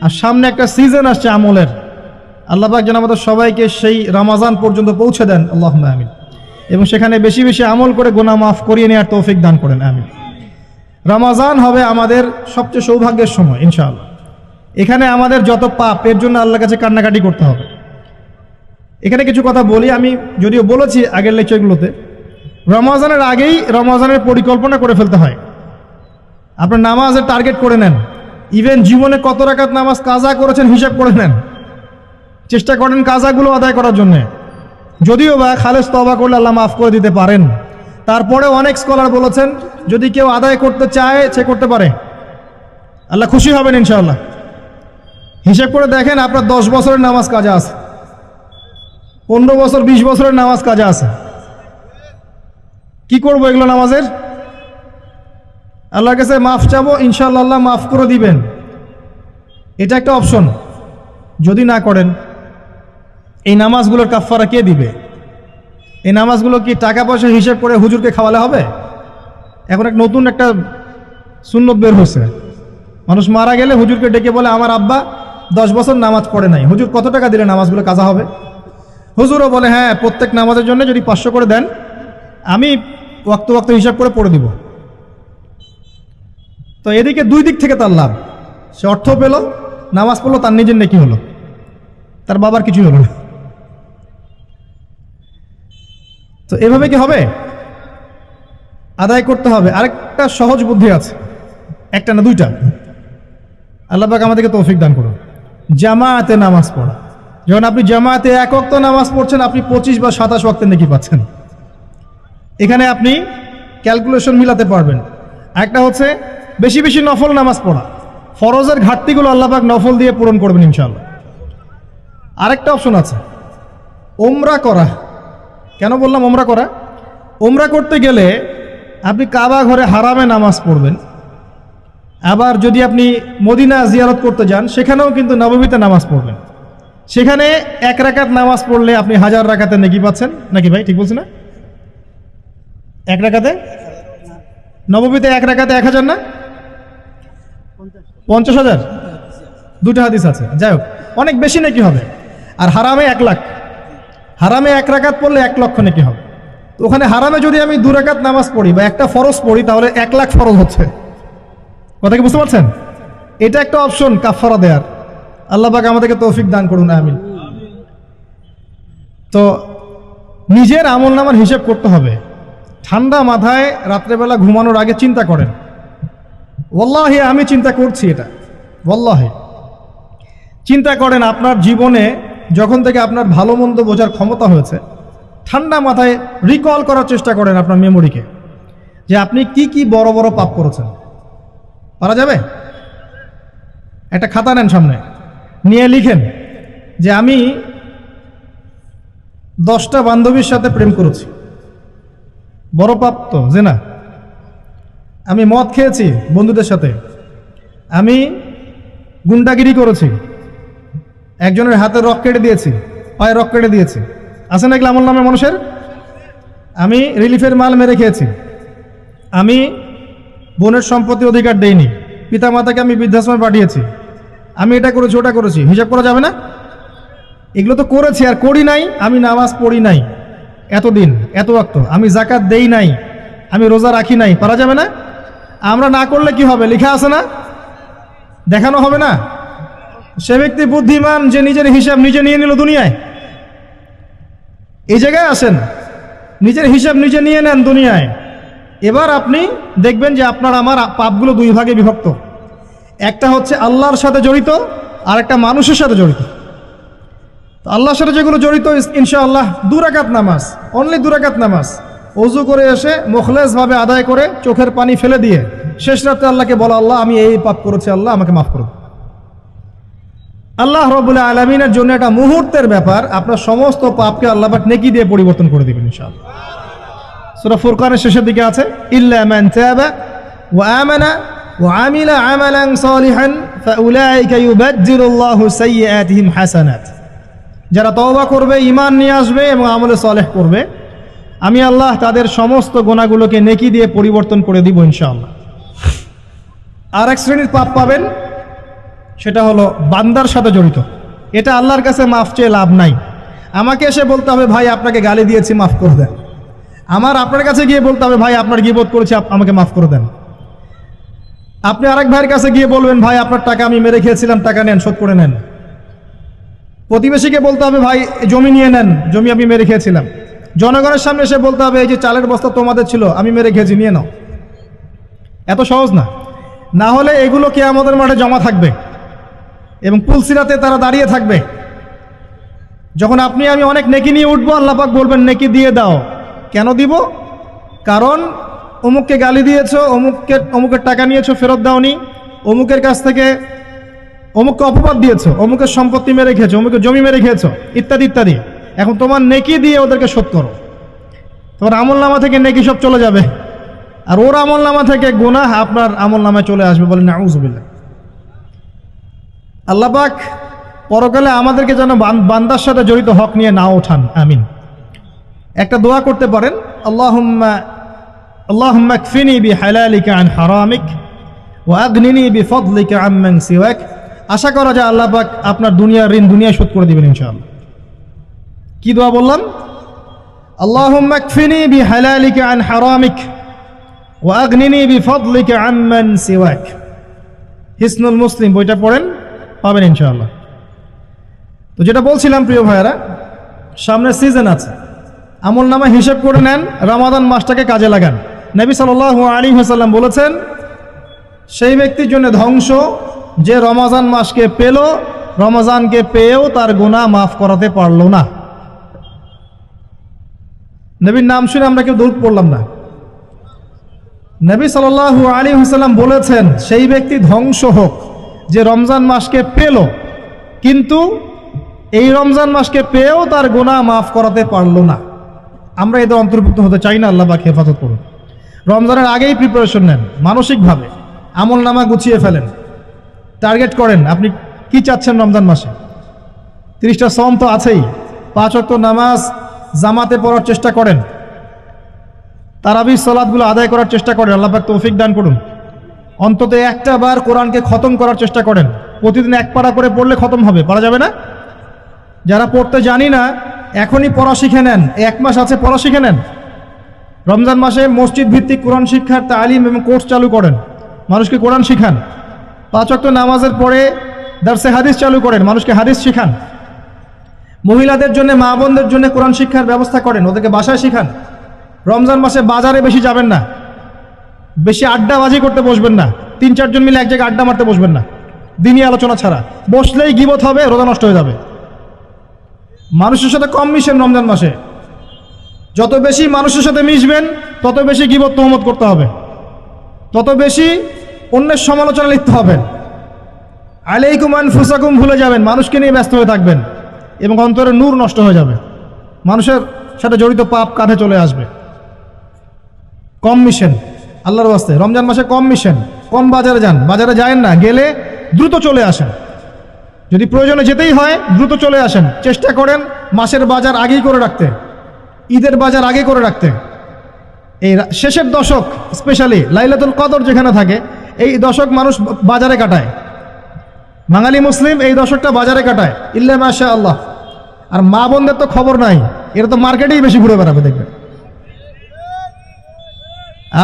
আর সামনে একটা সিজন আসছে আমলের। আল্লাহ পাক যেন আমাদের সবাইকে সেই রমাজান পর্যন্ত পৌঁছে দেন। আল্লাহ আমিন। এবং সেখানে বেশি বেশি আমল করে গোনা মাফ করিয়ে নেওয়ার তৌফিক দান করেন। আমিন। রমাজান হবে আমাদের সবচেয়ে সৌভাগ্যের সময়, ইনশাআল্লাহ। এখানে আমাদের যত পাপ, এর জন্য আল্লাহর কাছে কান্নাকাটি করতে হবে। এখানে কিছু কথা বলি, আমি যদিও বলেছি আগের লেকচারগুলোতে, রমাজানের আগেই রমাজানের পরিকল্পনা করে ফেলতে হয়। আপনার নামাজের টার্গেট করে নেন। ইভেন জীবনে কত রাকাত নামাজ কাজা করেছেন হিসাব করে নেন। চেষ্টা করেন কাজাগুলো আদায় করার জন্যে। যদিও বা খালেজ তবা করলে আল্লাহ মাফ করে দিতে পারেন। তারপরে অনেক স্কলার বলেছেন, যদি কেউ আদায় করতে চায়, সে করতে পারে। আল্লাহ খুশি হবেন ইনশাআল্লাহ। হিসেব করে দেখেন, আপনার দশ বছরের নামাজ কাজা আছে। পনেরো বছর, বিশ বছরের নামাজ কাজা আছে। কি করব এগুলো নামাজের? আল্লাহর কাছে মাফ চাবো, ইনশাআল্লাহ আল্লাহ মাফ করে দিবেন। এটা একটা অপশন। যদি না করেন, এই নামাজগুলোর কাফারা কে দিবে? এই নামাজগুলো কি টাকা পয়সা হিসেব করে হুজুরকে খাওয়ালে হবে? এখন এক নতুন একটা সুন্নত বের হয়েছে। মানুষ মারা গেলে হুজুরকে ডেকে বলে, আমার আব্বা দশ বছর নামাজ পড়ে নাই। হুজুর কত টাকা দিলে নামাজগুলো কাজা হবে? হুজুরও বলে হ্যাঁ প্রত্যেক নামাজের জন্য যদি পাঁচশো করে দেন, আমি ওয়াক্ত ওয়াক্ত হিসাব করে পড়ে দিব। তো এদিকে দুই দিক থেকে তার লাভ। সে অর্থ পেল, নামাজ পড়ল, তার নিজের নাকি হলো। তার বাবার কিছু হলো না। তো এভাবে কি হবে? আদায় করতে হবে। আরেকটা সহজ বুদ্ধি আছে। একটা না দুইটা। আল্লাহ পাক আমাদেরকে তৌফিক দান করুন। জামায়াতে নামাজ পড়া। যখন আপনি জামায়াতে এক অক্ত নামাজ পড়ছেন, আপনি পঁচিশ বা সাতাশ ওয়াক্তের নাকি পাচ্ছেন। এখানে আপনি ক্যালকুলেশন মিলাতে পারবেন। একটা হচ্ছে বেশি বেশি নফল নামাজ পড়া। ফরজের ঘাটতিগুলো আল্লাপাক নফল দিয়ে পূরণ করবেন ইনশাল্লাহ আরেকটা অপশন আছে। ওমরা করা। কেন বললাম ওমরা করা? ওমরা করতে গেলে আপনি কাবা ঘরে হারামে নামাজ পড়বেন। আবার যদি আপনি মদিনা জিয়ারত করতে যান, সেখানেও কিন্তু নবমীতে নামাজ পড়বেন। সেখানে এক রাকাত নামাজ পড়লে আপনি হাজার রাকাতে নেকি পাচ্ছেন। নাকি ভাই, ঠিক বলছি না? এক রাকাতে? নবমীতে এক রাকাতে এক হাজার না? পঞ্চাশ হাজার? দুটো হাদিস আছে। যাই হোক, অনেক বেশি নাকি হবে? আর হারামে এক লাখ। হারামে এক রাকাত পড়লে এক লক্ষ নাকি হবে? তো ওখানে হারামে যদি আমি দু রাকাত নামাজ পড়ি বা একটা ফরজ পড়ি, তাহলে এক লাখ ফরজ হচ্ছে। কথা কি বুঝতে পারছেন? এটা একটা অপশন কাফারা দেয়ার। আল্লাহ আমাদেরকে তৌফিক দান করুন আমি তো নিজের আমল নামার হিসেব করতে হবে। ঠান্ডা মাথায় রাত্রেবেলা ঘুমানোর আগে চিন্তা করেন। ওল্লাহে আমি চিন্তা করছি এটা। ওল্লাহে চিন্তা করেন, আপনার জীবনে যখন থেকে আপনার ভালো মন্দ বোঝার ক্ষমতা হয়েছে, ঠান্ডা মাথায় রিকল করার চেষ্টা করেন আপনার মেমোরিকে যে আপনি কি কি বড় বড় পাপ করেছেন। পারা যাবে? একটা খাতা নেন সামনে। নিয়ে লিখেন যে আমি দশটা বান্ধবীর সাথে প্রেম করেছি। বড় পাপ তো, যে না? আমি মদ খেয়েছি বন্ধুদের সাথে। আমি গুন্ডাগিরি করেছি। একজনের হাতে রক কেটে দিয়েছি, পায়ে রক কেটে দিয়েছি। আছে নাকি আমল নামে মানুষের? আমি রিলিফের মাল মেরে খেয়েছি। আমি বোনের সম্পত্তি অধিকার দেইনি। পিতা মাতাকে আমি বৃদ্ধাশ্রমে পাঠিয়েছি। আমি এটা করেছি, ওটা করেছি। হিসাব করা যাবে না? এগুলো তো করেছি আর করি নাই। আমি নামাজ পড়ি নাই। এতদিন, এত অক্ত আমি জাকাত দেই নাই। আমি রোজা রাখি নাই। পারা যাবে না? আমরা না করলে কি হবে? লেখা আছে না? দেখানো হবে না? সে ব্যক্তি বুদ্ধিমান, যে নিজের হিসাব নিজে নিয়ে নিল দুনিয়ায়। এই জায়গায় আসেন নিজের হিসাব নিজে নিয়ে নেন দুনিয়ায়। এবার আপনি দেখবেন যে আপনার আমার পাপগুলো দুই ভাগে বিভক্ত। একটা হচ্ছে আল্লাহর সাথে জড়িত, আর একটা মানুষের সাথে জড়িত। আল্লাহর সাথে যেগুলো জড়িত, ইনশাআল্লাহ দুরাকাত নামাজ অনলি দুরাকাত নামাজ। অজু করে এসে মুখলেসভাবে আদায় করে চোখের পানি ফেলে দিয়ে শেষ রাত্রে আল্লাহকে বলা, আল্লাহ, আমি এই পাপ করেছি, আল্লাহ, আমাকে মাফ করুন। আল্লাহ রবুল্লাহ আলমিনের জন্য একটা মুহূর্তের ব্যাপার, আপনার সমস্ত পাপকে আল্লাহ পাক নেকি দিয়ে পরিবর্তন করে দিবেন, ইনশাআল্লাহ। সূরা ফুরকানের শেষের দিকে আছে, ইল্লা তাবা ওয়া আমানা ওয়া আমিলা আমালান সালিহান ফাউলাইকা ইউবাদদিলুল্লাহু সাইয়্যাতিহিম হাসানাত। যারা তওবা করবে, ঈমান নিয়ে আসবে এবং আমলে সালেহ করবে আমি আল্লাহ তাদের সমস্ত গোনাগুলোকে নেকি দিয়ে পরিবর্তন করে দিব ইনশাআল্লাহ। আর এক শ্রেণির পাপ পাবেন, সেটা হলো বান্দার সাথে জড়িত। এটা আল্লাহর কাছে মাফ চেয়ে লাভ নাই। আমাকে এসে বলতে হবে, ভাই, আপনাকে গালি দিয়েছি, মাফ করে দেন। আমার আপনার কাছে গিয়ে বলতে হবে, ভাই, আপনার গিবোধ করেছি, আপ- আমাকে মাফ করে দেন। আপনি আরেক ভাইয়ের কাছে গিয়ে বলবেন, ভাই, আপনার টাকা আমি মেরে খেয়েছিলাম, টাকা নেন, শোধ করে নেন। প্রতিবেশীকে বলতে হবে, ভাই, জমি নিয়ে নেন, জমি আমি মেরে খেয়েছিলাম। জনগণের সামনে এসে বলতে হবে, এই যে চালের বস্তা তোমাদের ছিল, আমি মেরে খেয়েছি, নিয়ে নাও। এত সহজ না। না হলে এগুলো কে আমাদের মাঠে জমা থাকবে? এবং পুলসিরাতে তারা দাঁড়িয়ে থাকবে? যখন আপনি, আমি অনেক নেকি নিয়ে উঠবো আল্লাপাক বলবেন, নেকি দিয়ে দাও। কেন দিব? কারণ অমুককে গালি দিয়েছ, অমুককে, অমুকের টাকা নিয়েছো, ফেরত দাওনি। অমুকের কাছ থেকে অমুককে অপবাদ দিয়েছ, অমুকের সম্পত্তি মেরে খেয়েছো, অমুকের জমি মেরে খেয়েছো, ইত্যাদি ইত্যাদি। এখন তোমার নেকি দিয়ে ওদেরকে শোধ করো। তোমার আমল নামা থেকে নেকি সব চলে যাবে। আর ওর আমল নামা থেকে গুনাহ আপনার আমল নামায় চলে আসবে বলেন আউজুবিল্লাহ আল্লাপাক পরকালে আমাদেরকে যেন বান্দার সাথে জড়িত হক নিয়ে না ওঠান। আমিন। একটা দোয়া করতে পারেন, আল্লাহুম্মা সিওয়াক। আশা করা যায় আল্লাহ পাক আপনার দুনিয়ার ঋণ দুনিয়া শোধ করে দিবেন ইনশাআল্লাহ। কি দোয়া বললাম? আল্লাহুম্মা কফিনি বি হালালিকা আন হারামিক ওয়া আগনিনি বি ফাদলিকা আম্মান সিওয়াক। হিসনুল মুসলিম, বইটা পড়েন, পাবেন ইনশাআল্লাহ। তো যেটা বলছিলাম, প্রিয় ভাইয়েরা, সামনে সিজন আছে। আমল নামা হিসেব করে নেন, রমাদান মাসটাকে কাজে লাগান। নবী সাল আলী হাসাল্লাম বলেছেন, সেই ব্যক্তির জন্য ধ্বংস, যে রমাজান মাসকে পেল, রমজানকে পেয়েও তার গুণা মাফ করাতে পারল না। নবীর নাম শুনে আমরা কেউ দৌড় পড়লাম না। নবী সাল আলী হাসাল্লাম বলেছেন, সেই ব্যক্তি ধ্বংস হোক যে রমজান মাসকে পেল, কিন্তু এই রমজান মাসকে পেয়েও তার গোনা মাফ করাতে পারল না। আমরা এদের অন্তর্ভুক্ত হতে চাই না, আল্লাহ পাক হেফাজত করুন। রমজানের আগেই প্রিপারেশন নেন, মানসিকভাবে আমল নামা গুছিয়ে ফেলেন। টার্গেট করেন, আপনি কি চাচ্ছেন রমজান মাসে? তিরিশটা সম তো আছেই, পাঁচ অক্ট নামাজ জামাতে পড়ার চেষ্টা করেন। তারাবি সলাদগুলো আদায় করার চেষ্টা করেন। আল্লাহ পাক তৌফিক দান করুন। অন্তত একটা বার কোরআনকে খতম করার চেষ্টা করেন। প্রতিদিন এক পারা করে পড়লে খতম হবে। পারা যাবে না? যারা পড়তে জানি না, এখনই পড়া শিখে নেন। এক মাস আছে, পড়া শিখে নেন। রমজান মাসে মসজিদ ভিত্তিক কোরআন শিক্ষার তালিম এবং কোর্স চালু করেন। মানুষকে কোরআন শিখান। পাঁচ অক্ট নামাজের পরে দার্সে হাদিস চালু করেন। মানুষকে হাদিস শিখান। মহিলাদের জন্য, মা বোনদের জন্য কোরআন শিক্ষার ব্যবস্থা করেন, ওদেরকে বাসায় শিখান। রমজান মাসে বাজারে বেশি যাবেন না। বেশি আড্ডাবাজি করতে বসবেন না। তিন চারজন মিলে এক জায়গায় আড্ডা মারতে বসবেন না। দিনই আলোচনা ছাড়া। বসলেই গিবত হবে, রোজা নষ্ট হয়ে যাবে। মানুষের সাথে কম মিশেন রমজান মাসে। যত বেশি মানুষের সাথে মিশবেন, তত বেশি গিবত তহমত করতে হবে। তত বেশি অন্যের সমালোচনা লিখতে হবেন আলাইকুমান ফুসাকুম ভুলে যাবেন। মানুষকে নিয়ে ব্যস্ত হয়ে থাকবেন। এবং অন্তরে নূর নষ্ট হয়ে যাবে। মানুষের সাথে জড়িত পাপ কাঁধে চলে আসবে। কম মিশেন, আল্লাহর বাস্তে রমজান মাসে কম মিশেন, কম বাজারে যান। বাজারে যায়েন না, গেলে দ্রুত চলে আসেন। যদি প্রয়োজনে যেতেই হয়, দ্রুত চলে আসেন। চেষ্টা করেন মাসের বাজার আগেই করে রাখতে। ঈদের বাজার আগে করে রাখতে। এই শেষের দশক, স্পেশালি লাইলাতুল কদর যেখানে থাকে, এই দশক মানুষ বাজারে কাটায়। বাঙালি মুসলিম এই দশকটা বাজারে কাটায়। ইল্লা মাশা আল্লাহ আর মা বোনদের তো খবর নাই। এরা তো মার্কেটেই বেশি ঘুরে বেড়াবে দেখবে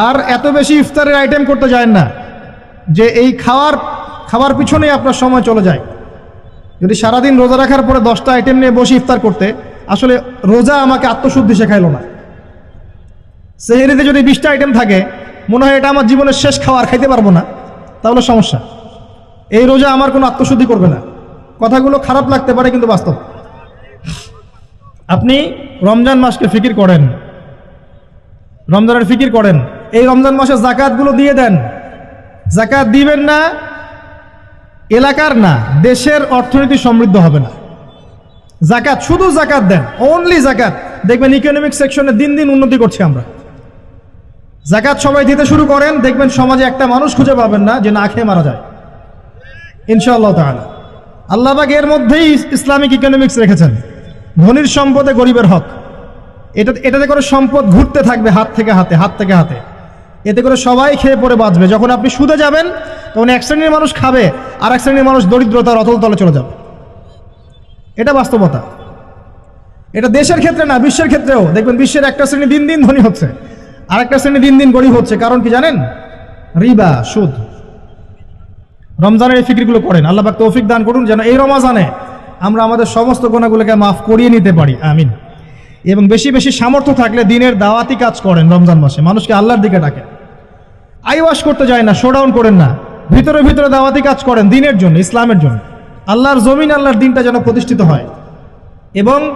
আর এত বেশি ইফতারের আইটেম করতে যায় না যে এই খাওয়ার খাওয়ার পিছনেই আপনার সময় চলে যায়। যদি সারাদিন রোজা রাখার পরে দশটা আইটেম নিয়ে বসে ইফতার করতে, আসলে রোজা আমাকে আত্মশুদ্ধি শেখাইল না। সেহেরিতে যদি বিশটা আইটেম থাকে, মনে হয় এটা আমার জীবনের শেষ খাওয়ার খাইতে পারব না। তাহলে সমস্যা। এই রোজা আমার কোনো আত্মশুদ্ধি করবে না। কথাগুলো খারাপ লাগতে পারে কিন্তু বাস্তব। আপনি রমজান মাসকে ফিকির করেন। রমজানের ফিকির করেন। এই রমজান মাসে জাকাতগুলো দিয়ে দেন। জাকাত দিবেন না, এলাকার না, দেশের অর্থনীতি সমৃদ্ধ হবে না। জাকাত শুধু জাকাত দেন অনলি জাকাত দেখবেন ইকোনমিক সেকশনে দিন দিন উন্নতি করছি আমরা। জাকাত সবাই দিতে শুরু করেন, দেখবেন সমাজে একটা মানুষ খুঁজে পাবেন না যে না খেয়ে মারা যায়। ইনশাআল্লাহ তাআলা। আল্লাহবাগ এর মধ্যেই ইসলামিক ইকোনমিক্স রেখেছেন। ধনির সম্পদে গরিবের হক। এটা এটাতে করে সম্পদ ঘুরতে থাকবে হাত থেকে হাতে, হাত থেকে হাতে। এতে করে সবাই খেয়ে পরে বাঁচবে। যখন আপনি সুদে যাবেন, তখন এক শ্রেণির মানুষ খাবে, আর এক শ্রেণির মানুষ দরিদ্রতার অতল তলে চলে যাবে। এটা বাস্তবতা। এটা দেশের ক্ষেত্রে না, বিশ্বের ক্ষেত্রেও। দেখবেন বিশ্বের একটা শ্রেণি দিন দিন ধনী হচ্ছে, আর একটা শ্রেণি দিন দিন গরিব হচ্ছে। কারণ কি জানেন? রিবা, সুদ। রমজানের এই ফিকিরগুলো করেন। আল্লাহ পাক তৌফিক দান করুন যেন এই রমাজানে আমরা আমাদের সমস্ত গোনাগুলোকে মাফ করিয়ে নিতে পারি। আমিন। এবং বেশি বেশি সামর্থ্য থাকলে দিনের দাওয়াতি কাজ করেন রমজান মাসে। মানুষকে আল্লাহর দিকে ডাকেন। আইওয়াশ করতে যায় না, শোডাউন করেন না। ভিতরে ভিতরে দাওয়াতি কাজ করেন দিনের জন্য, ইসলামের জন্য। আল্লাহর জমিন, আল্লাহর দিনটা যেন প্রতিষ্ঠিত হয়। এবং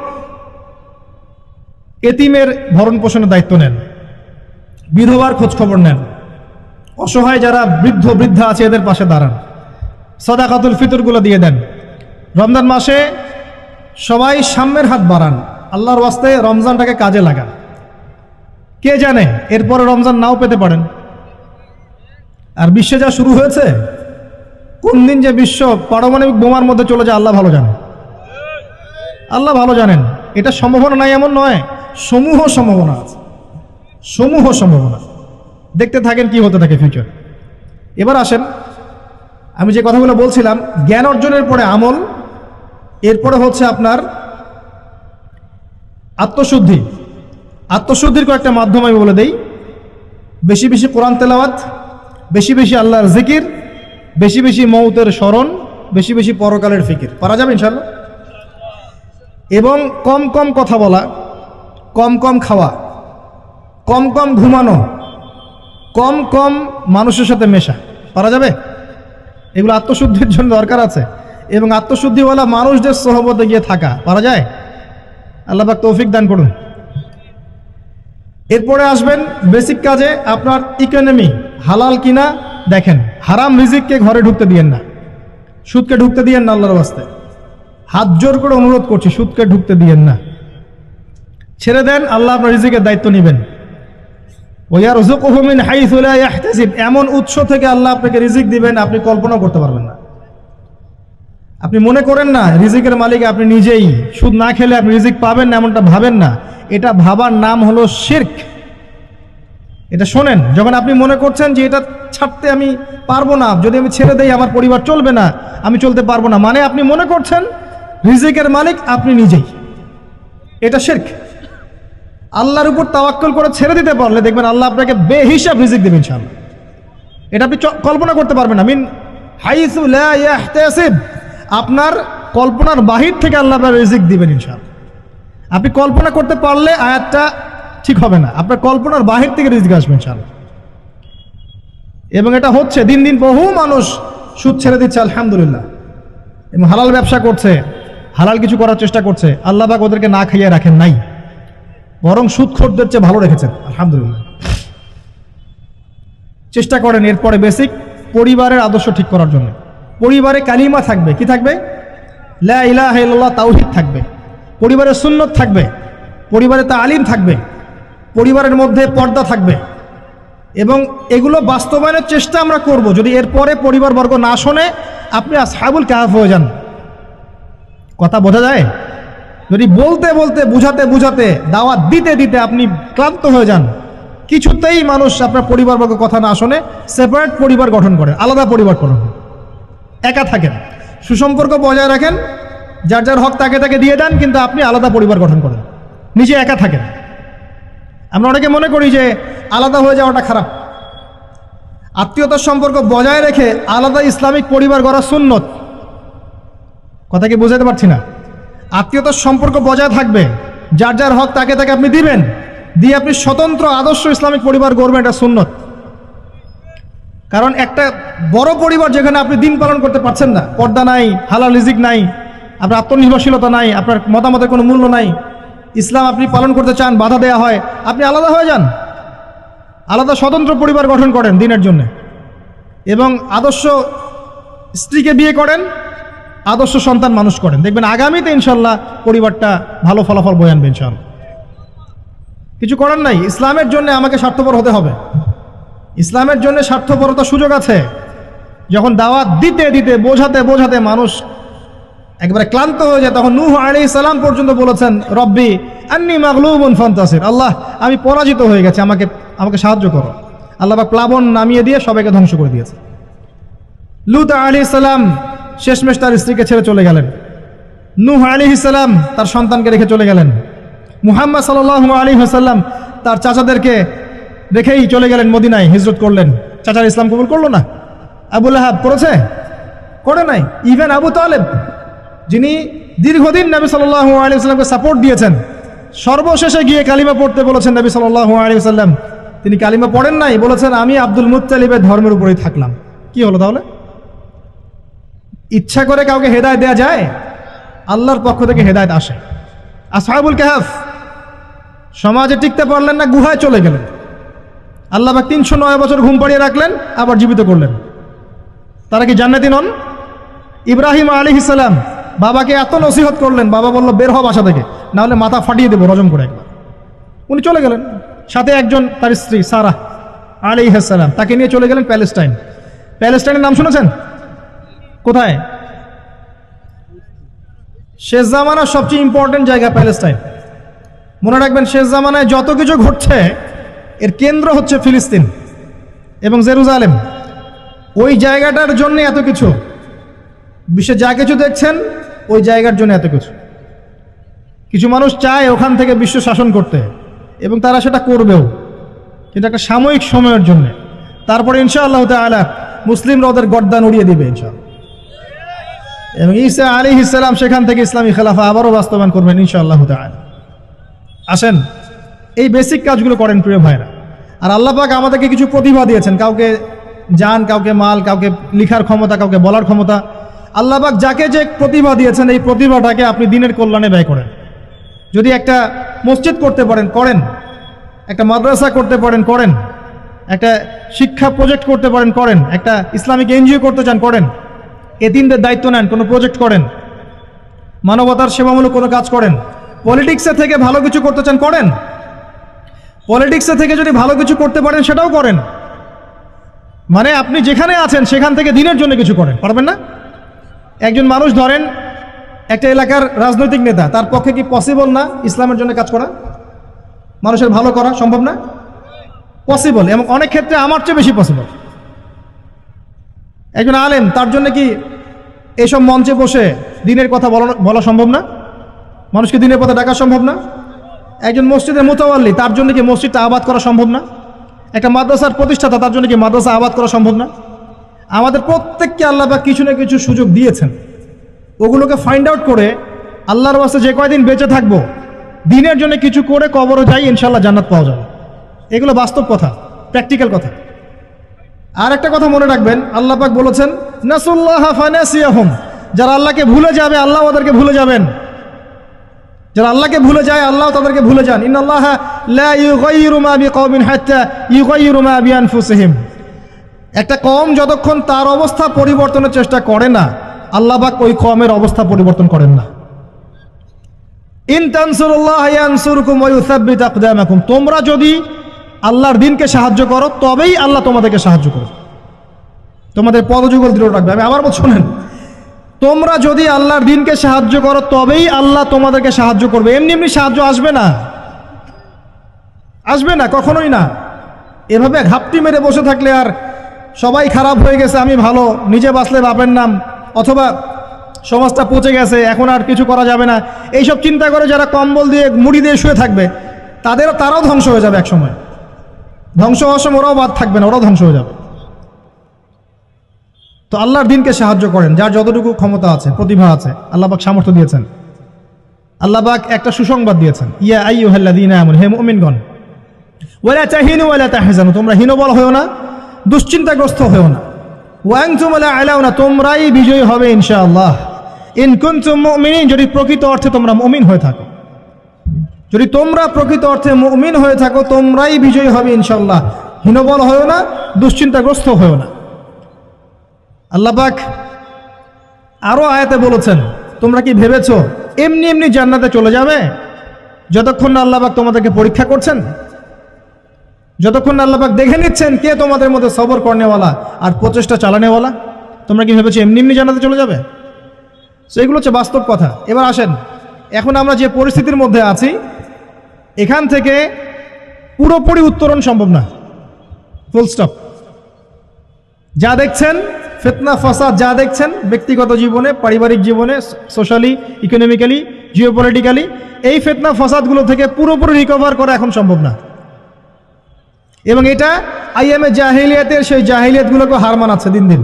এতিমের ভরণ পোষণের দায়িত্ব নেন। বিধবার খোঁজ খবর নেন। অসহায় যারা বৃদ্ধ, বৃদ্ধা আছে, এদের পাশে দাঁড়ান। সদাকাতুল ফিতরগুলো দিয়ে দেন। রমজান মাসে সবাই সাম্যের হাত বাড়ান, আল্লাহর ওয়াস্তে রমজানটাকে কাজে লাগান। কে জানে, এরপরে রমজান নাও পেতে পারেন। আর বিশ্বে যা শুরু হয়েছে, কোন দিন যে বিশ্ব পারমাণবিক বোমার মধ্যে চলে যায়, আল্লাহ ভালো জানেন। আল্লাহ ভালো জানেন, এটা সম্ভাবনা নাই, এমন নয়, সমূহ সম্ভাবনা আছে। সমূহ সম্ভাবনা। দেখতে থাকেন কি হতে থাকে ফিউচার এবার আসেন আমি যে কথাগুলো বলছিলাম, জ্ঞান অর্জনের পরে আমল, এরপরে হচ্ছে আপনার আত্মশুদ্ধি। আত্মশুদ্ধির কয়েকটা মাধ্যম আমি বলে দেই। বেশি বেশি কোরআন তেলাওয়াত, বেশি বেশি আল্লাহর জিকির, বেশি বেশি মৌতের স্মরণ, বেশি বেশি পরকালের ফিকির। পারা যাবে ইনশাল্লাহ এবং কম কম কথা বলা, কম কম খাওয়া, কম কম ঘুমানো, কম কম মানুষের সাথে মেশা। পারা যাবে? এগুলো আত্মশুদ্ধির জন্য দরকার আছে। এবং আত্মশুদ্ধিওয়ালা মানুষদের সহবতে গিয়ে থাকা, পারা যায়? আল্লাহ পাক তৌফিক দান করুন। এরপরে আসবেন বেসিক কাজে আপনার ইকোনমি হালাল কিনা দেখেন। হারাম রিজিককে ঘরে ঢুকতে দিয়েন না। সুদকে ঢুকতে দিয়েন না আল্লাহর বাস্তে হাত জোর করে অনুরোধ করছি, সুদকে ঢুকতে দিয়েন না। ছেড়ে দেন, আল্লাহ আপনার রিজিকের দায়িত্ব নেবেন। মিন এমন উৎস থেকে আল্লাহ আপনাকে রিজিক দিবেন, আপনি কল্পনা করতে পারবেন না। আপনি মনে করেন না, রিজিকের মালিক আপনি নিজেই। সুদ না খেলে আপনি রিজিক পাবেন না, এমনটা ভাবেন না। এটা ভাবার নাম হলো শির্ক। এটা শোনেন, যখন আপনি মনে করছেন যে এটা ছাড়তে আমি পারব না, যদি আমি ছেড়ে দেই, আমার পরিবার চলবে না, আমি চলতে পারব না। মানে আপনি মনে করছেন, রিজিকের মালিক আপনি নিজেই। এটা শির্ক। আল্লাহর উপর তাওয়াক্কল করে ছেড়ে দিতে পারলে দেখবেন আল্লাহ আপনাকে বেহিসাব রিজিক দেবেন ইনশাআল্লাহ। এটা আপনি কল্পনা করতে পারবেন না। মিন হাইসু লা ইয়াহতাসিব আপনার কল্পনার বাহির থেকে আল্লাহ আপনার রিজিক দিবেন ইনশাআল্লাহ। আপনি কল্পনা করতে পারলে আয়াতটা ঠিক হবে না। আপনার কল্পনার বাহির থেকে রিজিক আসবে ইনশাআল্লাহ। এবং এটা হচ্ছে, দিন দিন বহু মানুষ সুদ ছেড়ে দিচ্ছে, আলহামদুলিল্লাহ। এবং হালাল ব্যবসা করছে, হালাল কিছু করার চেষ্টা করছে, আল্লাহ পাক ওদেরকে না খাইয়ে রাখেন নাই। বরং সুদখোরদের চেয়ে ভালো রেখেছেন। আলহামদুলিল্লাহ। চেষ্টা করেন এরপরে বেসিক পরিবারের আদর্শ ঠিক করার জন্য। পরিবারে কালিমা থাকবে, কি থাকবে? লা তাওহীদ থাকবে। পরিবারের সুন্নত থাকবে। পরিবারে তা আলিম থাকবে। পরিবারের মধ্যে পর্দা থাকবে। এবং এগুলো বাস্তবায়নের চেষ্টা আমরা করব। যদি এরপরে পরিবারবর্গ না শোনে, আপনি আসহাবুল কাহাফ হয়ে যান। কথা বোঝা যায়? যদি বলতে বলতে, বুঝাতে বুঝাতে, দাওয়াত দিতে দিতে আপনি ক্লান্ত হয়ে যান, কিছুতেই মানুষ আপনার পরিবারবর্গ কথা না শোনে সেপারেট পরিবার গঠন করেন আলাদা পরিবার করেন। একা থাকেন। সুসম্পর্ক বজায় রাখেন, যার যার হক তাকে তাকে দিয়ে দেন, কিন্তু আপনি আলাদা পরিবার গঠন করেন। নিজে একা থাকেন। আমরা অনেকে মনে করি যে আলাদা হয়ে যাওয়াটা খারাপ। আত্মীয়তার সম্পর্ক বজায় রেখে আলাদা ইসলামিক পরিবার গড়া সুন্নত। কথা কি বোঝাতে পারছি না? আত্মীয়তার সম্পর্ক বজায় থাকবে। যার যার হক তাকে তাকে আপনি দিবেন। দিয়ে আপনি স্বতন্ত্র আদর্শ ইসলামিক পরিবার গড়বেন, এটা সুন্নত। কারণ একটা বড় পরিবার যেখানে আপনি দিন পালন করতে পারছেন না, পর্দা নাই, হালাল রিজিক নাই, আপনার আত্মনির্ভরশীলতা নাই, আপনার মতামতের কোনো মূল্য নাই, ইসলাম আপনি পালন করতে চান, বাধা দেওয়া হয়, আপনি আলাদা হয়ে যান। আলাদা স্বতন্ত্র পরিবার গঠন করেন দিনের জন্য। এবং আদর্শ স্ত্রীকে বিয়ে করেন আদর্শ সন্তান মানুষ করেন। দেখবেন আগামীতে ইনশাল্লাহ পরিবারটা ভালো ফলাফল বয়ে আনবে ইনশাল্লাহ। কিছু করার নাই, ইসলামের জন্য আমাকে স্বার্থপর হতে হবে। ইসলামের জন্য স্বার্থপরতার সুযোগ আছে। যখন দাওয়াত দিতে দিতে, বোঝাতে বোঝাতে মানুষ একবারে ক্লান্ত হয়ে যায়, তখন নূহ আলী সালাম পর্যন্ত বলেছেন, রব্বি আন্নি মাগলুবুন ফান্তাসির। আল্লাহ, আমি পরাজিত হয়ে গেছি, আমাকে আমাকে সাহায্য করো। আল্লাহ প্লাবন নামিয়ে দিয়ে সবাইকে ধ্বংস করে দিয়েছে। লুত আলী সালাম শেষমেশ তার স্ত্রীকে ছেড়ে চলে গেলেন। নূহ আলী ইসালাম তার সন্তানকে রেখে চলে গেলেন। মুহাম্মদ সাল আলী হাসাল্লাম তার চাচাদেরকে রেখেই চলে গেলেন মদিনায় হিজরত করলেন। চাচার ইসলাম কবুল করল না? আবুল আহাব করেছে? করে নাই। ইভেন আবু তালেব, যিনি দীর্ঘদিন নবী সাল্লাহ আলী সাল্লামকে সাপোর্ট দিয়েছেন, সর্বশেষে গিয়ে কালিমা পড়তে বলেছেন নবী সাল্লাহ আলী সাল্লাম তিনি কালিমা পড়েন নাই, বলেছেন, আমি আব্দুল মুত্তালিবের ধর্মের উপরেই থাকলাম। কি হলো তাহলে? ইচ্ছা করে কাউকে হেদায়ত দেয়া যায়? আল্লাহর পক্ষ থেকে হেদায়ত আসে। আসহাবুল কাহাফ, সমাজে টিকতে পারলেন না, গুহায় চলে গেলেন। আল্লাহ পাক তিনশো নয় বছর ঘুম পাড়িয়ে রাখলেন, আবার জীবিত করলেন। তারা কি জান্নাতি নন? ইব্রাহিম আলী ইসালাম বাবাকে এত নসিহত করলেন, বাবা বলল, বের হ বাসা থেকে, নাহলে মাথা ফাটিয়ে দেবো রজম করে একবার। উনি চলে গেলেন। সাথে একজন, তার স্ত্রী সারা আলী হাসালাম তাকে নিয়ে চলে গেলেন প্যালেস্টাইন। প্যালেস্টাইনের নাম শুনেছেন? কোথায়? শেষ জামানার সবচেয়ে ইম্পর্টেন্ট জায়গা প্যালেস্টাইন। মনে রাখবেন, শেষ জামানায় যত কিছু ঘটছে, এর কেন্দ্র হচ্ছে ফিলিস্তিন এবং জেরুজালেম। ওই জায়গাটার জন্য এত কিছু। বিশ্বে যা কিছু দেখছেন, ওই জায়গার জন্য এত কিছু। কিছু মানুষ চায় ওখান থেকে বিশ্ব শাসন করতে এবং তারা সেটা করবেও। কিন্তু একটা সাময়িক সময়ের জন্য। তারপরে ইনশাআল্লাহ তালা মুসলিমরা ওদের গর্দান উড়িয়ে দিবে ইনশাআল্লাহ। এবং ঈসা আলী ইসলাম সেখান থেকে ইসলামী খেলাফা আবারও বাস্তবায়ন করবেন ইনশাআল্লাহ তালা আসেন, এই বেসিক কাজগুলো করেন প্রিয় ভাইরা। আর আল্লাহ পাক আমাদেরকে কিছু প্রতিভা দিয়েছেন, কাউকে জান, কাউকে মাল, কাউকে লিখার ক্ষমতা, কাউকে বলার ক্ষমতা। আল্লাহ পাক যাকে যে প্রতিভা দিয়েছেন, এই প্রতিভাটাকে আপনি দিনের কল্যাণে ব্যয় করেন। যদি একটা মসজিদ করতে পারেন, করেন। একটা মাদ্রাসা করতে পারেন, করেন। একটা শিক্ষা প্রজেক্ট করতে পারেন, করেন। একটা ইসলামিক এনজিও করতে চান, করেন। এতিমদের দায়িত্ব নেন, কোনো প্রজেক্ট করেন। মানবতার সেবামূলক কোনো কাজ করেন। পলিটিক্সে থেকে ভালো কিছু করতে চান, করেন। পলিটিক্সে থেকে যদি ভালো কিছু করতে পারেন, সেটাও করেন। মানে আপনি যেখানে আছেন, সেখান থেকে দিনের জন্য কিছু করেন, পারবেন না? একজন মানুষ ধরেন, একটা এলাকার রাজনৈতিক নেতা, তার পক্ষে কি পসিবল না ইসলামের জন্য কাজ করা? মানুষের ভালো করা সম্ভব না? পসিবল এবং অনেক ক্ষেত্রে আমার চেয়ে বেশি পসিবল একজন আলেম, তার জন্য কি এইসব মঞ্চে বসে দিনের কথা বলা বলা সম্ভব না? মানুষকে দিনের পথে ডাকা সম্ভব না? একজন মসজিদের মোতাবাল্লি তার জন্য কি মসজিদটা আবাদ করা সম্ভব না? একটা মাদ্রাসার প্রতিষ্ঠাতা, তার জন্য কি মাদ্রাসা আবাদ করা সম্ভব না? আমাদের প্রত্যেককে আল্লাহ বা কিছু না কিছু সুযোগ দিয়েছেন। ওগুলোকে ফাইন্ড আউট করে আল্লাহর বাসে যে কয়দিন বেঁচে থাকব, দিনের জন্য কিছু করে কবরও যাই ইনশাল্লাহ জান্নাত পাওয়া যাবে। এগুলো বাস্তব কথা প্র্যাকটিক্যাল কথা। আর একটা কথা মনে রাখবেন, আল্লাহ পাক বলেছেন, নাসুল্লাহ ফানাসিয়াহুম যারা আল্লাহকে ভুলে যাবে, আল্লাহ ওদেরকে ভুলে যাবেন। যারা আল্লাহকে ভুলে যায়, আল্লাহ তাদেরকে ভুলে যান। ইন্নাল্লাহ লা ইউগাইয়িরু মা বিকওমিন হাত্তা ইউগাইয়িরু মা বিআনফুসিহিম। একটা কম যতক্ষণ তার অবস্থা পরিবর্তনের চেষ্টা করে না, আল্লাহ পাক ওই কমের অবস্থা পরিবর্তন করেন না। ইন তানসুরুল্লাহ তোমরা যদি আল্লাহর দিনকে সাহায্য করো, তবেই আল্লাহ তোমাদেরকে সাহায্য করো তোমাদের পদযুগল দৃঢ় রাখবে। আমি আবার বল শোনেন, তোমরা যদি আল্লাহর দিনকে সাহায্য করো, তবেই আল্লাহ তোমাদেরকে সাহায্য করবে। এমনি এমনি সাহায্য আসবে না। আসবে না, কখনোই না। এভাবে ঘাপটি মেরে বসে থাকলে আর সবাই খারাপ হয়ে গেছে, আমি ভালো, নিজে বাঁচলে বাপের নাম, অথবা সমাজটা পচে গেছে, এখন আর কিছু করা যাবে না। এইসব চিন্তা করে যারা কম্বল দিয়ে মুড়ি দিয়ে শুয়ে থাকবে, তাদেরও, তারাও ধ্বংস হয়ে যাবে একসময়। ধ্বংস হওয়ার সময় ওরাও বাদ থাকবে না, ওরাও ধ্বংস হয়ে যাবে। তো আল্লাহর দিনকে সাহায্য করেন, যার যতটুকু ক্ষমতা আছে, প্রতিভা আছে আল্লাহবাক সামর্থ্য দিয়েছেন। আল্লাহবাক একটা সুসংবাদ দিয়েছেন, ইয়া আইয়ুহাল্লাযীনা আমানু, হে মুমিনগণ, ওয়ালা তাহিনু ওয়ালা তাহজানু, তোমরা হীনবল হয়েও না, দুশ্চিন্তাগ্রস্ত হয়েও না। ওয়াং ওয়াংতুম লা আলাউনা, তোমরাই বিজয়ী হবে ইনশাআল্লাহ। ইন কুনতুম মুমিনিন, যদি প্রকৃত অর্থে তোমরা মুমিন হয়ে থাকো। যদি তোমরা প্রকৃত অর্থে মুমিন হয়ে থাকো, তোমরাই বিজয়ী হবে ইনশাল্লাহ হীনবল হয়েও না, দুশ্চিন্তাগ্রস্ত হয়েও না। আল্লাপাক আরও আয়াতে বলেছেন, তোমরা কি ভেবেছ, এমনি এমনি জান্নাতে চলে যাবে? যতক্ষণ না আল্লাপাক তোমাদেরকে পরীক্ষা করছেন, যতক্ষণ না আল্লাপাক দেখে নিচ্ছেন কে তোমাদের মধ্যে সবর করনেওয়ালা আর প্রচেষ্টা চালানেওয়ালা, তোমরা কি ভেবেছো, এমনি এমনি জান্নাতে চলে যাবে? সো এগুলো হচ্ছে বাস্তব কথা। এবার আসেন, এখন আমরা যে পরিস্থিতির মধ্যে আছি এখান থেকে পুরোপুরি উত্তরণ সম্ভব না। ফুল স্টপ যা দেখছেন, ফেতনা, ফসাদ যা দেখছেন, ব্যক্তিগত জীবনে, পারিবারিক জীবনে সোশ্যালি ইকোনমিক্যালি জিওপলিটিক্যালি এই ফেতনা, ফসাদগুলো থেকে পুরোপুরি রিকভার করা এখন সম্ভব না। এবং এটা আইএমএ জাহিলিয়াতের সেই জাহিলিয়াতগুলোকে হার মানাচ্ছে দিন দিন।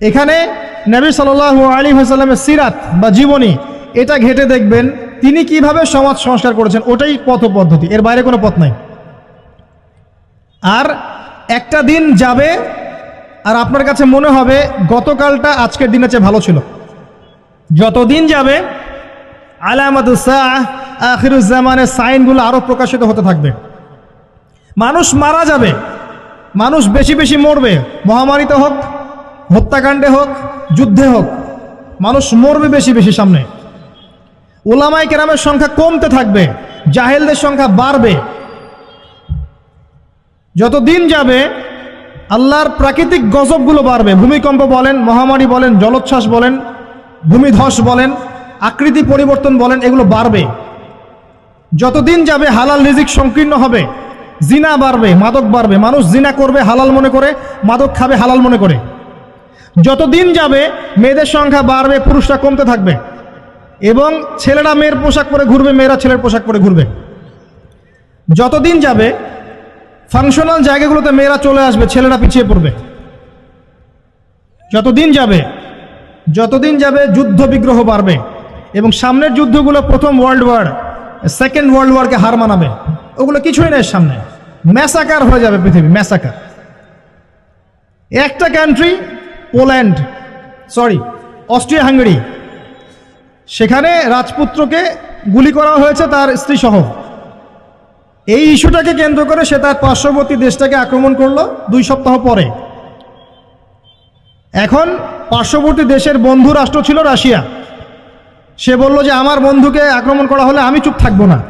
এখানে নবী সাল আলী হাসাল্লামের সিরাত বা জীবনী এটা ঘেটে দেখবেন, তিনি কীভাবে সমাজ সংস্কার করেছেন, ওটাই পথ পদ্ধতি এর বাইরে কোনো পথ নাই। আর একটা দিন যাবে, আর আপনার কাছে মনে হবে, গতকালটা আজকের দিনের চেয়ে ভালো ছিল। যত দিন যাবে আলামাদুসাহ সাইনগুলো আরও প্রকাশিত হতে থাকবে। মানুষ মারা যাবে, মানুষ বেশি বেশি মরবে মহামারীতে হোক, হত্যাকাণ্ডে হোক, যুদ্ধে হোক, মানুষ মরবে বেশি বেশি সামনে। ওলামাই কেরামের সংখ্যা কমতে থাকবে, জাহেলদের সংখ্যা বাড়বে। যত দিন যাবে, আল্লাহর প্রাকৃতিক গজবগুলো বাড়বে। ভূমিকম্প বলেন, মহামারী বলেন, জলোচ্ছ্বাস বলেন, ভূমিধস বলেন, আকৃতি পরিবর্তন বলেন, এগুলো বাড়বে। যতদিন যাবে, হালাল রিজিক সংকীর্ণ হবে, জিনা বাড়বে, মাদক বাড়বে। মানুষ জিনা করবে হালাল মনে করে, মাদক খাবে হালাল মনে করে। যতদিন যাবে, মেয়েদের সংখ্যা বাড়বে, পুরুষরা কমতে থাকবে। এবং ছেলেরা মেয়ের পোশাক পরে ঘুরবে, মেয়েরা ছেলের পোশাক পরে ঘুরবে। যতদিন যাবে ফাংশনাল জায়গাগুলোতে মেয়েরা চলে আসবে, ছেলেরা পিছিয়ে পড়বে। যতদিন যাবে যতদিন যাবে যুদ্ধ বিগ্রহ বাড়বে এবং সামনের যুদ্ধগুলো প্রথম ওয়ার্ল্ড ওয়ার সেকেন্ড ওয়ার্ল্ড ওয়ারকে হার মানাবে। ওগুলো কিছুই নেই সামনে। ম্যাসাকার হয়ে যাবে পৃথিবী, ম্যাসাকার। একটা country Poland sorry Austria Hungary সেখানে রাজপুত্রকে গুলি করা হয়েছে তার স্ত্রী সহ এই ইস্যুটাকে কেন্দ্র করে সে তার পার্শ্ববর্তী দেশটাকে আক্রমণ করল দুই সপ্তাহ পরে। এখন পার্শ্ববর্তী দেশের বন্ধু রাষ্ট্র ছিল রাশিয়া। সে বলল যে, আমার বন্ধুকে আক্রমণ করা হলে আমি চুপ থাকব না।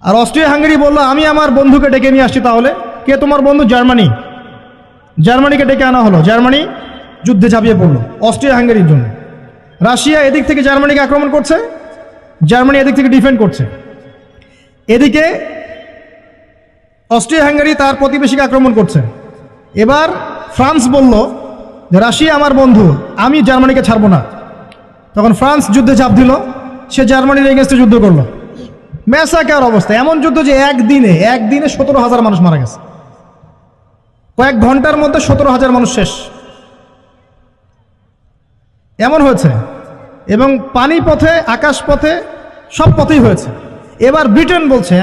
আর অস্ট্রিয়া হাঙ্গেরি বলল, আমি আমার বন্ধুকে ডেকে নিয়ে আসছি তাহলে। কে তোমার বন্ধু? জার্মানি। জার্মানিকে ডেকে আনা হলো। জার্মানি যুদ্ধে ঝাঁপিয়ে পড়ল অস্ট্রিয়া হাঙ্গেরির জন্য। রাশিয়া এদিক থেকে জার্মানিকে আক্রমণ করছে, জার্মানি এদিক থেকে ডিফেন্ড করছে। এদিকে অস্ট্রিয়া হাঙ্গেরি তার প্রতিবেশীকে আক্রমণ করছে। এবার ফ্রান্স বলল যে, রাশিয়া আমার বন্ধু, আমি জার্মানিকে ছাড়বো না। তখন ফ্রান্স যুদ্ধে চাপ দিল, সে জার্মানির এগেনস্টে যুদ্ধ করল। ম্যাসাকার অবস্থা, এমন যুদ্ধ যে একদিনে একদিনে সতেরো হাজার মানুষ মারা গেছে। কয়েক ঘণ্টার মধ্যে সতেরো হাজার মানুষ শেষ। এমন হয়েছে এবং পানি পথে আকাশ পথে সব পথেই হয়েছে। এবার ব্রিটেন বলছে,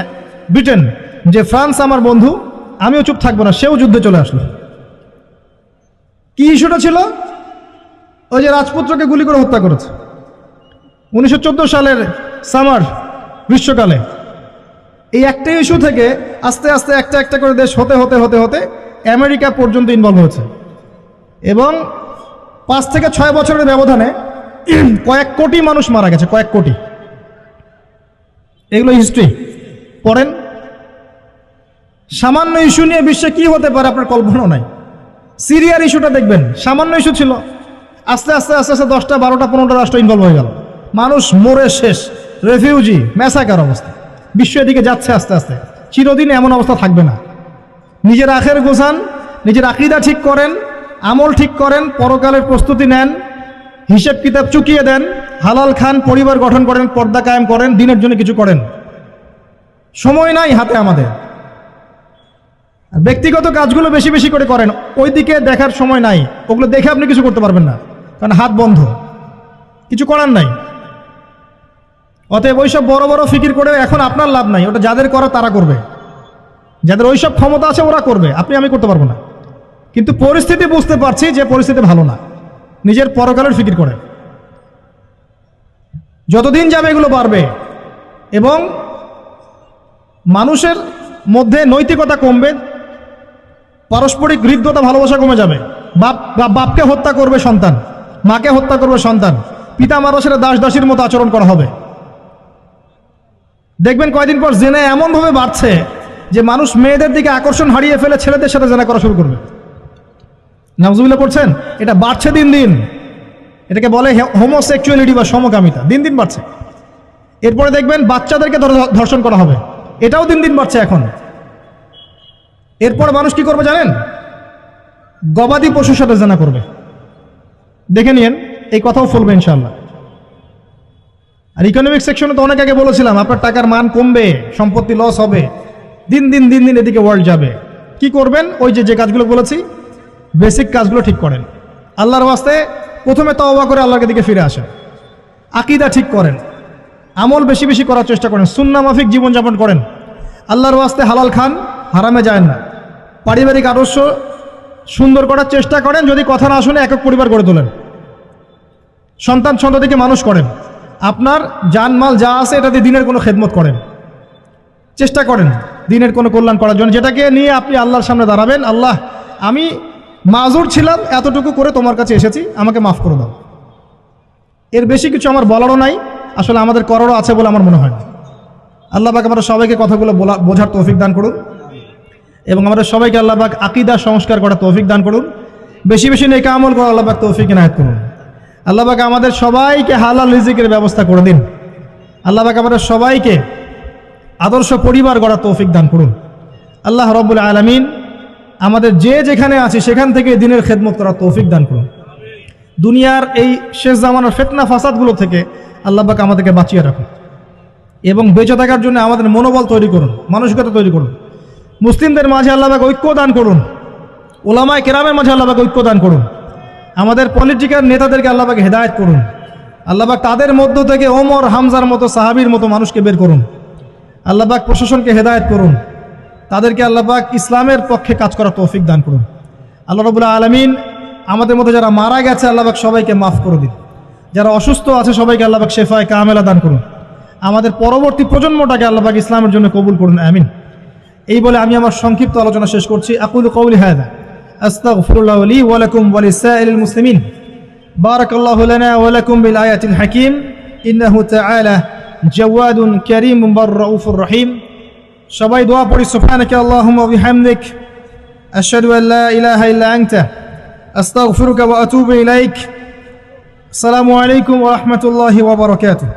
ব্রিটেন, যে ফ্রান্স আমার বন্ধু, আমিও চুপ থাকব না, সেও যুদ্ধে চলে আসলো। কি ইস্যুটা ছিল? ওই যে রাজপুত্রকে গুলি করে হত্যা করেছে। উনিশশো চোদ্দ সালের সামার গ্রীষ্মকালে। এই একটা ইস্যু থেকে আস্তে আস্তে একটা একটা করে দেশ হতে হতে হতে হতে আমেরিকা পর্যন্ত ইনভলভ হয়েছে। এবং পাঁচ থেকে ছয় বছরের ব্যবধানে কয়েক কোটি মানুষ মারা গেছে, কয়েক কোটি। এগুলো হিস্ট্রি পড়েন। সামান্য ইস্যু নিয়ে বিশ্বে কি হতে পারে আপনার কল্পনাও নাই। সিরিয়ার ইস্যুটা দেখবেন, সামান্য ইস্যু ছিল। আস্তে আস্তে আস্তে আস্তে দশটা, বারোটা, পনেরোটা রাষ্ট্র ইনভলভ হয়ে গেল। মানুষ মরে শেষ রেফিউজি ম্যাসাকার অবস্থা। বিশ্ব এদিকে যাচ্ছে আস্তে আস্তে। চিরদিন এমন অবস্থা থাকবে না। নিজের আখের গোছান, নিজের আকিদা ঠিক করেন, আমল ঠিক করেন, পরকালের প্রস্তুতি নেন হিসেব কিতাব চুকিয়ে দেন, হালাল খান পরিবার গঠন করেন, পর্দা কায়েম করেন, দিনের জন্য কিছু করেন। সময় নাই হাতে আমাদের। ব্যক্তিগত কাজগুলো বেশি বেশি করে করেন ওই দিকে দেখার সময় নাই। ওগুলো দেখে আপনি কিছু করতে পারবেন না, কারণ হাত বন্ধ। কিছু করার নাই। অতএব ওইসব বড় বড় ফিকির করে এখন আপনার লাভ নাই, ওটা যাদের করা তারা করবে। যাদের ওইসব ক্ষমতা আছে ওরা করবে, আপনি আমি করতে পারব না। কিন্তু পরিস্থিতি বুঝতে পারছি যে পরিস্থিতি ভালো না। নিজের পরকালের ফিকির করে। যতদিন যাবে এগুলো বাড়বে এবং মানুষের মধ্যে নৈতিকতা কমবে, পারস্পরিক হৃদ্যতা, ভালোবাসা কমে যাবে। বাপ বাপকে হত্যা করবে সন্তান, মাকে হত্যা করবে সন্তান, পিতা মারসের দাস দাসীর মতো আচরণ করা হবে। দেখবেন কয়দিন পর জেনে এমনভাবে বাড়ছে যে মানুষ মেয়েদের দিকে আকর্ষণ হারিয়ে ফেলে ছেলেদের সাথে জেনা করা শুরু করবে। নামজুবিল্লা পড়ছেন? এটা বাড়ছে দিন দিন। এটাকে বলে হোমোসেক্সুয়ালিটি বা সমকামিতা। দিন দিন বাড়ছে। এরপরে দেখবেন বাচ্চাদেরকে ধর্ষণ করা হবে। এটাও দিন দিন বাড়ছে এখন। এরপরে মানুষ কি করবে জানেন? গবাদি পশুর সাথে জানা করবে। দেখে নিয়েন, এই কথাও ফলবে ইনশাল্লাহ আর ইকোনমিক সেকশনে তো অনেক আগে বলেছিলাম, আপনার টাকার মান কমবে, সম্পত্তি লস হবে। দিন দিন দিন দিন এদিকে ওয়ার্ল্ড যাবে। কি করবেন? ওই যে যে কাজগুলো বলেছি বেসিক কাজগুলো ঠিক করেন। আল্লাহর ওয়াস্তে প্রথমে তওবা করে আল্লাহর দিকে ফিরে আসেন। আকিদা ঠিক করেন। আমল বেশি বেশি করার চেষ্টা করেন। সুন্না মাফিক জীবনযাপন করেন। আল্লাহর ওয়াস্তে হালাল খান, হারামে যায় না। পারিবারিক আদর্শ সুন্দর করার চেষ্টা করেন, যদি কথা না শুনে একক পরিবার গড়ে তোলেন। সন্তান সন্ততিকে মানুষ করেন। আপনার জানমাল যা আছে এটা দিয়ে দিনের কোনো খেদমত করেন। চেষ্টা করেন দিনের কোনো কল্যাণ করার জন্য। যেটাকে নিয়ে আপনি আল্লাহর সামনে দাঁড়াবেন, আল্লাহ, আমি মাজুর ছিলাম, এতটুকু করে তোমার কাছে এসেছি, আমাকে মাফ করে দাও। এর বেশি কিছু আমার বলারও নাই, আসলে আমাদের করারও আছে বলে আমার মনে হয় না। আল্লাহ পাক আমরা সবাইকে কথাগুলো বলা বোঝার তৌফিক দান করুন। এবং আমাদের সবাইকে আল্লাহ পাক আকিদা সংস্কার করার তৌফিক দান করুন। বেশি বেশি নেই কামল করা আল্লাহ পাক তৌফিক এনায়ত করুন। আল্লাহ পাক আমাদের সবাইকে হালাল রিজিকের ব্যবস্থা করে দিন। আল্লাহ পাক আমাদের সবাইকে আদর্শ পরিবার গড়ার তৌফিক দান করুন। আল্লাহ রব্বুল আলমিন আমাদের যে যেখানে আছি, সেখান থেকে দিনের খেদমত করার তৌফিক দান করুন। দুনিয়ার এই শেষ জামানার ফেতনা ফাসাদগুলো থেকে আল্লাহ পাক আমাদেরকে বাঁচিয়ে রাখুন। এবং বেঁচে থাকার জন্য আমাদের মনোবল তৈরি করুন, মানসিকতা তৈরি করুন। মুসলিমদের মাঝে আল্লাহ পাক ঐক্য দান করুন। ওলামায় কেরামের মাঝে আল্লাহ পাক ঐক্য দান করুন। আমাদের পলিটিক্যাল নেতাদেরকে আল্লাহ পাক হেদায়ত করুন। আল্লাহ পাক তাদের মধ্য থেকে ওমর, হামজার মতো সাহাবির মতো মানুষকে বের করুন। আল্লাহ পাক প্রশাসনকে হেদায়ত করুন। তাদেরকে আল্লাহ পাক ইসলামের পক্ষে কাজ করার তৌফিক দান করুন। আল্লাহ রবুল্লাহ আলমিন আমাদের মধ্যে যারা মারা গেছে, আল্লাহ পাক সবাইকে মাফ করে দিন। যারা অসুস্থ আছে, সবাইকে আল্লাহ পাক শেফায় কামেলা দান করুন। আমাদের পরবর্তী প্রজন্মটাকে আল্লাহ পাক ইসলামের জন্য কবুল করুন, আমিন। এই বলে আমি আমার সংক্ষিপ্ত আলোচনা শেষ করছি। আকুল কৌলি হায়দা আস্তাগফিরুল্লাহ লি ওয়া লাকুম ওয়া লিসাইরিল মুসলিমিন। লানা ওয়া লাকুম বিল আয়াতিল হাকীম। ইন্নাহু তাআলা জাওয়াদুন কারীমুন বার রাউফুর রহিম। সবাই দোয়া পড়ি, সুবহানাকা আল্লাহুম্মা ওয়া বিহামদিক। আশহাদু আন লা ইলাহা ইল্লা আনতা। আস্তাগফিরুকা ওয়া আতুবু ইলাইক। আসসালামু আলাইকুম ওয়া রাহমাতুল্লাহি ওয়া বারাকাতুহু।